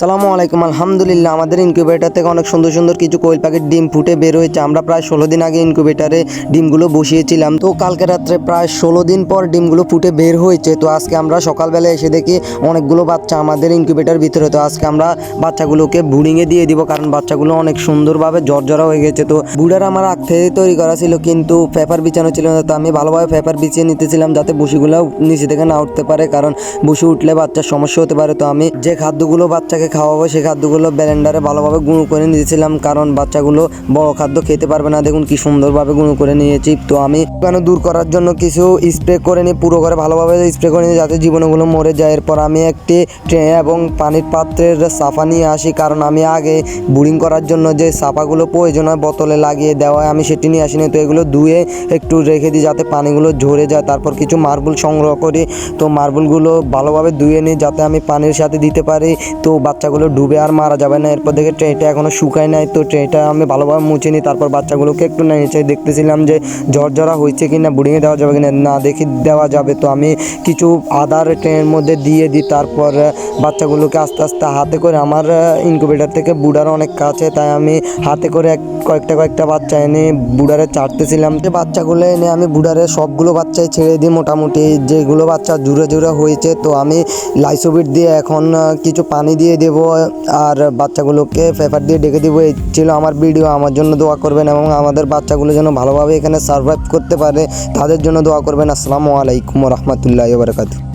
সালামু আলাইকুম, আলহামদুলিল্লাহ। আমাদের ইনকিউবেটার থেকে অনেক সুন্দর সুন্দর কিছু কোয়েল পাখির ডিম ফুটে বের হয়েছে। আমরা প্রায় ষোলো দিন আগে ইনকিউবেটারে ডিমগুলো বসিয়েছিলাম। তো কালকে রাত্রে প্রায় ষোলো দিন পর ডিমগুলো ফুটে বের হয়েছে। তো আজকে আমরা সকালবেলা এসে দেখি অনেকগুলো বাচ্চা আমাদের ইনকিউবেটার ভিতরে। তো আজকে আমরা বাচ্চাগুলোকে বুড়িংয়ে দিয়ে দিব, কারণ বাচ্চাগুলো অনেক সুন্দরভাবে জর্জরা হয়ে গেছে। তো বুড়ার আমার আগ থেকে তৈরি করা ছিল, কিন্তু পেপার বিছানো ছিল না। তো আমি ভালোভাবে পেপার বিছিয়ে নিতেছিলাম যাতে বসিগুলো নিচে থেকে না উঠতে পারে, কারণ বসে উঠলে বাচ্চার সমস্যা হতে পারে। তো আমি যে খাদ্যগুলো বাচ্চাকে খাওয়াবো সেই খাদ্যগুলো ব্লেন্ডারে ভালোভাবে গুঁড়ো করে নিয়েছিলাম কারণ বাচ্চাগুলো বড় খাদ্য খেতে পারবে না। দেখুন কি সুন্দরভাবে গুঁড়ো করে নিয়েছি। তো আমি কেন দূর করার জন্য কিছু স্প্রে করে নিই, পুরো করে ভালোভাবে স্প্রে করে নিই যাতে জীবাণুগুলো মরে যায়। এরপর আমি একটি ট্রে এবং পানির পাত্রের সাফা নিয়ে আসি কারণ আমি আগে বুরিং করার জন্য যে সাফাগুলো প্রয়োজন হয় বোতলে লাগিয়ে দেওয়া হয়, আমি সেটি নিয়ে আসিনি। তো এগুলো ধুয়ে একটু রেখে দিই যাতে পানিগুলো ঝরে যায়। তারপর কিছু মার্বল সংগ্রহ করি। তো মার্বলগুলো ভালোভাবে ধুয়ে নিই যাতে আমি পানির সাথে দিতে পারি। তো বাচ্চাগুলো ডুবে আর মারা যাবে না। এরপর দেখে ট্রেনটা এখনও শুকায় নাই, তো ট্রেনটা আমি ভালোভাবে মুছে নিই। তারপর বাচ্চাগুলোকে একটু নিচে দেখতেছিলাম যে ঝরঝরা হয়েছে কি না বুড়িয়ে দেওয়া যাবে কি না না দেখি দেওয়া যাবে। তো আমি কিছু আদার ট্রেনের মধ্যে দিয়ে দিই, তারপর বাচ্চাগুলোকে আস্তে আস্তে হাতে করে আমার ইনকুবেটার থেকে বুড়ার অনেক কাছে, তাই আমি হাতে করে এক কয়েকটা কয়েকটা বাচ্চা এনে বুড়ারে চাটতেছিলাম। যে বাচ্চাগুলো এনে আমি বুড়ারে সবগুলো বাচ্চাই ছেড়ে দিই মোটামুটি। যেগুলো বাচ্চা জুড়ে জুড়ে হয়েছে, তো আমি লাইসোবিট দিয়ে এখন কিছু পানি দিয়ে দেব আর বাচ্চাগুলোকে পেপার দিয়ে ডেকে দেবো। এই ছিল আমার ভিডিও। আমার জন্য দোয়া করবেন এবং আমাদের বাচ্চাগুলো যেন ভালোভাবে এখানে সার্ভাইভ করতে পারে, তাদের জন্য দোয়া করবেন। আসসালামু আলাইকুম রহমতুল্লাহ বারকাতু